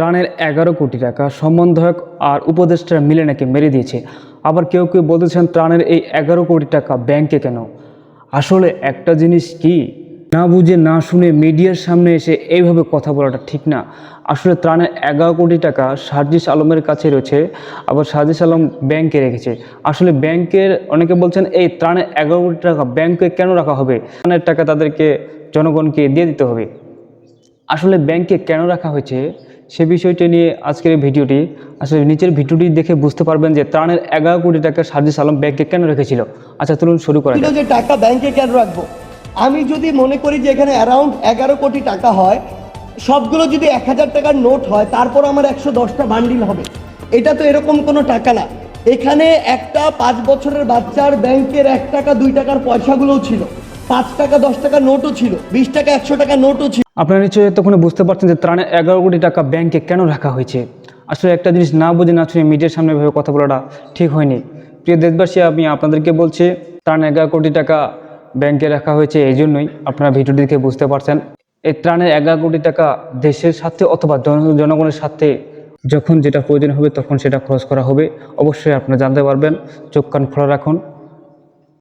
ত্রাণের এগারো কোটি টাকা সম্বন্ধক আর উপদেষ্টারা মিলে নাকি মেরে দিয়েছে। আবার কেউ কেউ বলতেছেন ত্রাণের এই এগারো কোটি টাকা ব্যাংকে কেন? আসলে একটা জিনিস কি? না বুঝে, না শুনে মিডিয়ার সামনে এসে এইভাবে কথা বলাটা ঠিক না। আসলে ত্রাণের এগারো কোটি টাকা সার্জিস আলমের কাছে রয়েছে, আবার সার্জিস আলম ব্যাংকে রেখেছে। আসলে ব্যাংকের অনেকে বলছেন, এই ত্রাণের এগারো কোটি টাকা ব্যাংকে কেন রাখা হবে? ত্রাণের টাকা তাদেরকে জনগণকে দিয়ে দিতে হবে। আসলে ব্যাংকে কেন রাখা হয়েছে? সে বিষয়টি নিয়ে আজকের এই ভিডিওটি আসলে নিচের ভিডিওটি দেখে বুঝতে পারবেন যে ত্রাণের এগারো কোটি টাকা সার্জিস আলম ব্যাংকে কেন রেখেছিল। আচ্ছা চলুন শুরু করা যে টাকা ব্যাংকে কেন রাখব? আমি যদি মনে করি যে এখানে অ্যারাউন্ড এগারো কোটি টাকা হয় সবগুলো যদি এক হাজার টাকার নোট হয় তারপর আমার একশো দশটা বান্ডিল হবে। এটা তো এরকম কোনো টাকা না। এখানে একটা পাঁচ বছরের বাচ্চার ব্যাংকের এক টাকা দুই টাকার পয়সাগুলোও ছিল। পাঁচ টাকা, দশ টাকা নোটও ছিল, বিশ টাকা, একশো টাকা নোটও ছিল। আপনারা নিশ্চয়ই এতক্ষণে বুঝতে পারছেন যে ত্রাণের এগারো কোটি টাকা ব্যাংকে কেন রাখা হয়েছে। আসলে একটা জিনিস না বুঝে না শুনে মিডিয়ার সামনে ভেবে কথা বলাটা ঠিক হয়নি। প্রিয় দেশবাসী, আমি আপনাদেরকে বলছি, ত্রাণ এগারো কোটি টাকা ব্যাংকে রাখা হয়েছে এই জন্যই আপনারা ভিডিওটি দেখে বুঝতে পারছেন। এই ত্রাণের এগারো কোটি টাকা দেশের স্বার্থে অথবা জন- জনগণের স্বার্থে যখন যেটা প্রয়োজন হবে তখন সেটা খরচ করা হবে। অবশ্যই আপনারা জানতে পারবেন। চোখ কান খোলা রাখুন।